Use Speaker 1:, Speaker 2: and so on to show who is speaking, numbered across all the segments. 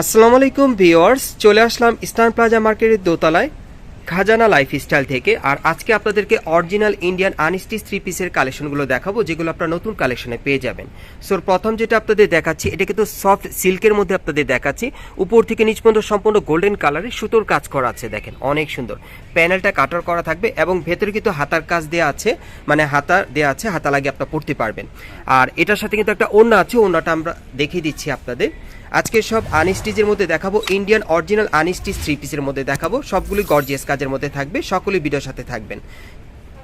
Speaker 1: আসসালামু আলাইকুম ভিওয়ার্স চলে আসলাম ইস্টার্ন প্লাজা মার্কেটের দোতলায়, খাজানা লাইফস্টাইল থেকে। আর আজকে আপনাদেরকে অরিজিনাল ইন্ডিয়ান আনস্টিচ থ্রি পিসের কালেকশনগুলো দেখাবো, যেগুলো আপনারা নতুন কালেকশনে পেয়ে যাবেন। সো প্রথম যেটা আপনাদের দেখাচ্ছি, এটা কিন্তু সফট সিল্কের মধ্যে আপনাদের দেখাচ্ছি। উপর থেকে নিচ পর্যন্ত সম্পূর্ণ গোল্ডেন কালারের সুতোর কাজ করা আছে, দেখেন, অনেক সুন্দর। প্যানেলটা কাটার করা থাকবে এবং ভেতরে কিন্তু হাতার কাজ দেওয়া আছে মানে হাতা দেওয়া আছে, হাতা লাগিয়ে আপনারা পড়তে পারবেন। আর এটার সাথে কিন্তু একটা ওড়না আছে, ওড়নাটা আমরা দেখিয়ে দিচ্ছি আপনাদের। আজকে সব আনিস্টিজের মধ্যে দেখাবো ইন্ডিয়ান অরিজিনাল আনিস্টিজ থ্রি পিসের মধ্যে দেখাবো সবগুলি গর্জিয়াস কাজের মধ্যে থাকবে, সকলেই ভিডিওর সাথে থাকবেন।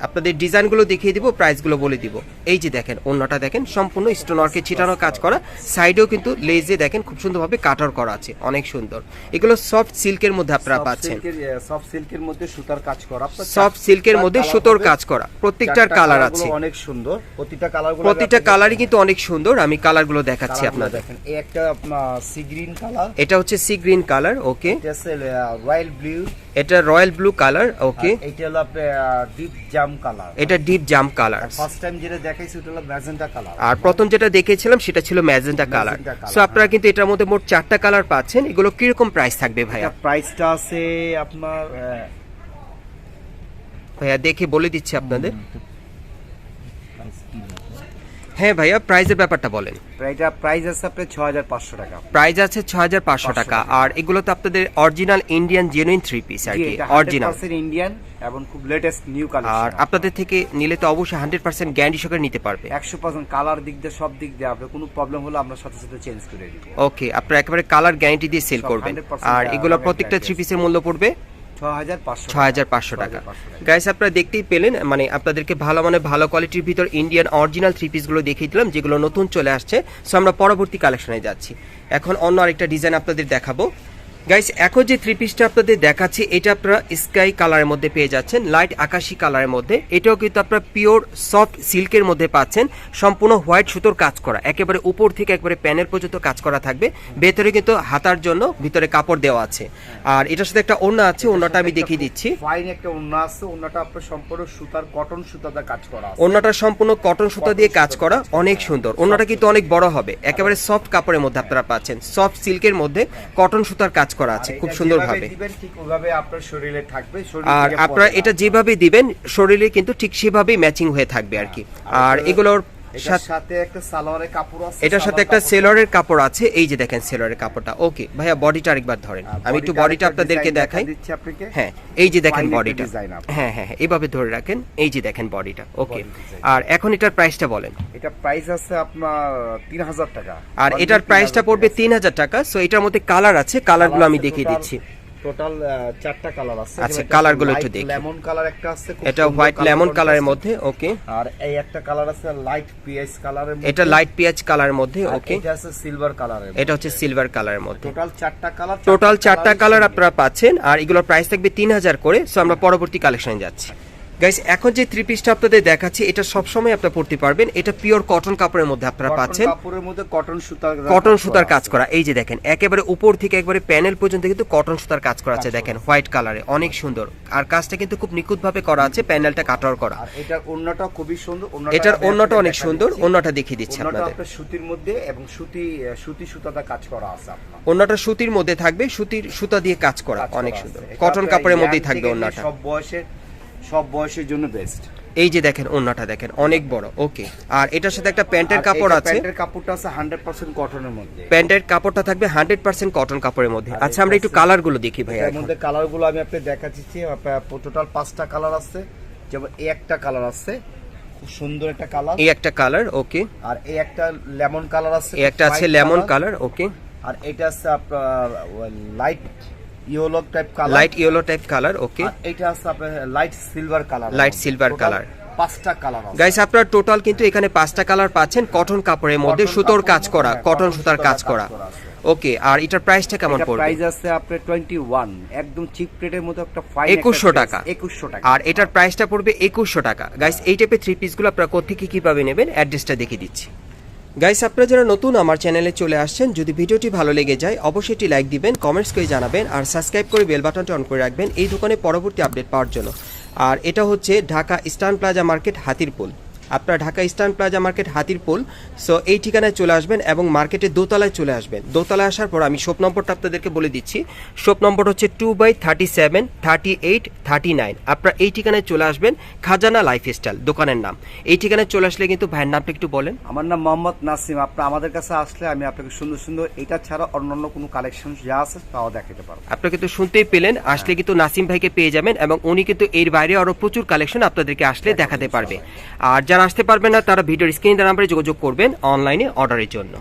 Speaker 1: আপনাদের ডিজাইনগুলো দেখিয়ে দিব প্রাইসগুলো বলে দিব। এই যে দেখেন অন্যটা দেখেন সম্পূর্ণ স্টোনওয়ার্কে ছিটানো কাজ করা। সাইডেও কিন্তু লেজে দেখেন খুব সুন্দরভাবে কাটার করা আছে অনেক সুন্দর। এগুলো সফট সিল্কের মধ্যে আপনারা পাচ্ছেন।
Speaker 2: সফট সিল্কের মধ্যে সুতার কাজ করা।
Speaker 1: সফট সিল্কের মধ্যে সুতোর কাজ করা। প্রত্যেকটার কালার আছে।
Speaker 2: অনেক সুন্দর। প্রতিটা কালার
Speaker 1: প্রতিটা কালারই কিন্তু অনেক সুন্দর। আমি কালারগুলো দেখাচ্ছি আপনাদের।
Speaker 2: দেখেন। এই একটা সি গ্রিন কালার
Speaker 1: এটা হচ্ছে সি গ্রিন কালার ওকে
Speaker 2: এটা রয়্যাল ব্লু
Speaker 1: এটা রয়্যাল ব্লু কালার ওকে।
Speaker 2: এটা হলো আপনার ডিপ জাম কালার
Speaker 1: এটা ডিপ জাম কালার
Speaker 2: ফার্স্ট টাইম যেটা দেখাইছি ওটা হলো ম্যাজেন্টা কালার
Speaker 1: আর প্রথম যেটা দেখেছিলাম সেটা ছিল ম্যাজেন্টা কালার সো আপনারা কিন্তু এটার মধ্যে মোট চারটা কালার পাচ্ছেন। এগুলো কীরকম প্রাইস থাকবে ভাইয়া?
Speaker 2: প্রাইসটা আছে আপনার
Speaker 1: ভাইয়া দেখে বলে দিচ্ছি আপনাদের? হ্যাঁ ভাইয়া প্রাইসের ব্যাপারটা বলেন।
Speaker 2: এটা প্রাইস আছে আপনার ছ হাজার পাঁচশো টাকা।
Speaker 1: প্রাইস আছে ছ হাজার পাঁচশো টাকা। আর এগুলো তো আপনাদের original Indian genuine three piece আর কি অরিজিনাল
Speaker 2: ইন্ডিয়ান এবং খুব লেটেস্ট নিউ
Speaker 1: আর আপনাদের থেকে নিলে তো অবশ্যই হান্ড্রেড পার্সেন্ট গ্যারান্টি সহকারে নিতে পারবে।
Speaker 2: একশো পার্সেন্ট কালার দিক দিয়ে সব দিক দিয়ে আপনার কোনো প্রবলেম হলে আমরা সাথে সাথে চেঞ্জ করে দিব।
Speaker 1: ওকে আপনারা একেবারে কালার গ্যারান্টি দিয়ে সেল করবেন। আর এগুলো প্রত্যেকটা থ্রি পিসের মূল্য পড়বে?
Speaker 2: ছ হাজার পাঁচশো
Speaker 1: ছ হাজার পাঁচশো টাকা। গাইস আপনারা দেখতেই পেলেন মানে আপনাদেরকে ভালো মানে ভালো কোয়ালিটির ভিতর ইন্ডিয়ান অরিজিনাল থ্রি পিসগুলো দেখিয়ে দিলাম যেগুলো নতুন চলে আসছে। সো আমরা পরবর্তী কালেকশনে যাচ্ছি। এখন অন্য আরেকটা ডিজাইন আপনাদের দেখাবো। গাইস এখন যে থ্রি পিসটা আপনাদের দেখাচ্ছি এটা আপনারা স্কাই কালারের মধ্যে পেয়ে যাচ্ছেন লাইট আকাশি কালারের মধ্যে। এটাও কিন্তু আপনারা পিওর সফট সিল্কের মধ্যে পাচ্ছেন সম্পূর্ণ হোয়াইট সুতোর কাজ করা। একেবারে উপর থেকে একবারে প্যানেল পর্যন্ত কাজ করা থাকবে। ভেতরে কিন্তু হাতার জন্য ভিতরে কাপড় দেওয়া আছে। আর এটার সাথে একটা ওড়না আছে ওড়নাটা আমি দেখিয়ে দিচ্ছি।
Speaker 2: ফাইন একটা ওন্না আছে ওন্নাটা আপনার সম্পূর্ণ সুতার কটন সুতাতে কাজ করা
Speaker 1: ওড়নাটা সম্পূর্ণ কটন সুতা দিয়ে কাজ করা অনেক সুন্দর। ওড়নাটা কিন্তু অনেক বড় হবে। একেবারে সফট কাপড়ের মধ্যে আপনারা পাচ্ছেন। সফট সিল্কের মধ্যে কটন সুতার কাজ করা আছে খুব
Speaker 2: সুন্দরভাবে।
Speaker 1: সুন্দর ভাবে
Speaker 2: দিবেন ঠিক ওইভাবে আপনার শরীরে থাকবে শরীর
Speaker 1: আর আপনারা এটা যেভাবে দিবেন শরীরে কিন্তু ঠিক সেভাবেই ম্যাচিং হয়ে থাকবে আর কি। আর এগুলোর সাথে
Speaker 2: সাথে একটা সালোয়ারের কাপড় আছে
Speaker 1: এটার সাথে একটা সেলরের কাপড় আছে। এই যে দেখেন সেলরের কাপড়টা। ওকে ভাইয়া বডিটা আরেকবার ধরেন। আমি একটু বডিটা আপনাদেরকে দেখাই।
Speaker 2: দিচ্ছি আপনাকে।
Speaker 1: হ্যাঁ এই যে দেখেন বডিটা। হ্যাঁ হ্যাঁ হ্যাঁ এইভাবে ধরে রাখেন। এই যে দেখেন বডিটা। ওকে আর এখন এটার প্রাইসটা বলেন।
Speaker 2: এটা প্রাইস আছে আপনার তিন হাজার টাকা।
Speaker 1: আর এটার প্রাইসটা পড়বে তিন হাজার টাকা। সো এটার মধ্যে কালার আছে। কালারগুলো আমি দেখিয়ে দিচ্ছি।
Speaker 2: টোটাল চারটা কালার আছে।
Speaker 1: আচ্ছা, কালারগুলো একটু দেখি।
Speaker 2: লেমন কালার একটা আছে
Speaker 1: এটা হোয়াইট লেমন। কালারের মধ্যে ওকে
Speaker 2: আর এই একটা কালার আছে লাইট পিএস কালারের মধ্যে।
Speaker 1: এটা লাইট পেঁয়াজ কালারের মধ্যে ওকে
Speaker 2: এটা আছে সিলভার কালারের
Speaker 1: এটা হচ্ছে সিলভার কালারের মধ্যে।
Speaker 2: টোটাল চারটা কালার
Speaker 1: টোটাল চারটা কালার আপনারা পাচ্ছেন আর এগুলোর প্রাইস থাকবে তিন হাজার করে সো আমরা পরবর্তী কালেকশনে যাচ্ছি। গাইস এখন যে থ্রি পিসটা আপনাদের দেখাচ্ছি এটা সবসময় আপনারা পড়তে পারবেন। এটা পিওর কটন কাপড়ের মধ্যে আপনারা পাচ্ছেন।
Speaker 2: কাপড়ের মধ্যে কটন সুতার
Speaker 1: কটন সুতার কাজ করা। এই যে দেখেন একেবারে উপর থেকে একবারে প্যানেল পর্যন্ত কিন্তু কটন সুতার কাজ করা আছে দেখেন হোয়াইট কালারে অনেক সুন্দর। আর কাজটা কিন্তু খুব নিখুঁত ভাবে করা আছে প্যানেলটা কাটার করা।
Speaker 2: আর এটার ওন্নাটা খুবই সুন্দর
Speaker 1: এটার অন্যটা অনেক সুন্দর। অন্যটা দেখিয়ে দিচ্ছি আপনাদের।
Speaker 2: আপনার সুতির মধ্যে এবং সুতি সুতি সুতাটা কাজ করা আছে আপনার।
Speaker 1: অন্যটা সুতির মধ্যে থাকবে সুতির সুতা দিয়ে কাজ করা অনেক সুন্দর। কটন কাপড়ের মধ্যেই থাকবে
Speaker 2: থেকে
Speaker 1: অন্যটা
Speaker 2: সব বয়সের সব বয়সের জন্য বেস্ট
Speaker 1: এই যে দেখেন অন্যটা দেখেন অনেক বড় ওকে আর এটার সাথে একটা প্যান্টের কাপড় আছে।
Speaker 2: প্যান্টের কাপড়টা আছে 100% কটনের মধ্যে।
Speaker 1: প্যান্টের কাপড়টা থাকবে হান্ড্রেড পার্সেন্ট কটন কাপড়ের মধ্যে। আচ্ছা আমরা একটু কালারগুলো দেখি ভাই
Speaker 2: এর মধ্যে কালারগুলো আমি আপনাকে দেখাচ্ছি টোটাল পাঁচটা কালার আছে। যেমন এই একটা কালার আছে খুব সুন্দর একটা কালার
Speaker 1: এই একটা কালার ওকে
Speaker 2: আর এই একটা লেমন কালার আছে
Speaker 1: এই একটা আছে লেমন কালার ওকে
Speaker 2: আর এটা আছে আপনার light yellow type colour
Speaker 1: light yellow type colour okay
Speaker 2: এটা আছে আপনার light silver colour
Speaker 1: Light silver colour।
Speaker 2: পাঁচটা কালার আছে
Speaker 1: গাইস আপনার টোটাল কিন্তু এখানে পাঁচটা কালার পাচ্ছেন কটন কাপড়ের মধ্যে সুতোর কাজ করা
Speaker 2: হ্যাঁ,
Speaker 1: কটন সুতার কাজ করা। ওকে আর এটার প্রাইসটা কেমন পড়বে?
Speaker 2: প্রাইস আছে আপনার 21 একদম চিপ রেটের মতো একটা ফাইন
Speaker 1: 2100 টাকা।
Speaker 2: 2100 টাকা।
Speaker 1: আর এটার প্রাইসটা পড়বে একুশশো টাকা। গাইস এই টাইপের থ্রি পিসগুলো আপনারা কোথেকে কীভাবে নেবেন অ্যাড্রেসটা দেখিয়ে দিচ্ছি। গাইস, আপনারা যারা নতুন আমার চ্যানেলে চলে আসছেন, যদি ভিডিওটি ভালো লেগে যায়, অবশ্যই একটি লাইক দিবেন, কমেন্টস করে জানাবেন, আর সাবস্ক্রাইব করে বেল বাটনটি অন করে রাখবেন, এই দোকানে পরবর্তী আপডেট পাওয়ার জন্য। আর এটা হচ্ছে Dhaka eastern plaza market Hatirpul. আপনারা Dhaka eastern plaza market Hatirpul so এই ঠিকানায় চলে আসবেন এবং মার্কেটের দোতলায় চলে আসবেন। দোতলায় আসার পর আমি শপ নম্বরটা আপনাদেরকে বলে দিচ্ছি। শপ নম্বর হচ্ছে two by thirty seven thirty eight thirty nine আপনারা এই ঠিকানায় চলে আসবেন খাজানা লাইফ স্টাইল দোকানের নাম। এই ঠিকানায় চলে আসলে কিন্তু ভাইয়ের নামটা একটু বলেন।
Speaker 2: আমার নাম মোহাম্মদ নাসিম। আপনি আমাদের কাছে আসলে আমি আপনাকে সুন্দর সুন্দর এটা ছাড়া অন্যান্য কোনো কালেকশন যা আছে তাও দেখাতে পারব।
Speaker 1: আপনারা কিন্তু শুনতেই পেলেন আসলে কিন্তু নাসিম ভাইকে পেয়ে যাবেন এবং উনি কিন্তু এর বাইরে আরও প্রচুর কালেকশন আপনাদেরকে আসলে দেখাতে পারবে। আর যারা আসতে পারবেন না তারা ভিডিওর স্ক্রিন নাম্বারে যোগাযোগ করবেন অনলাইনে অর্ডারের জন্য।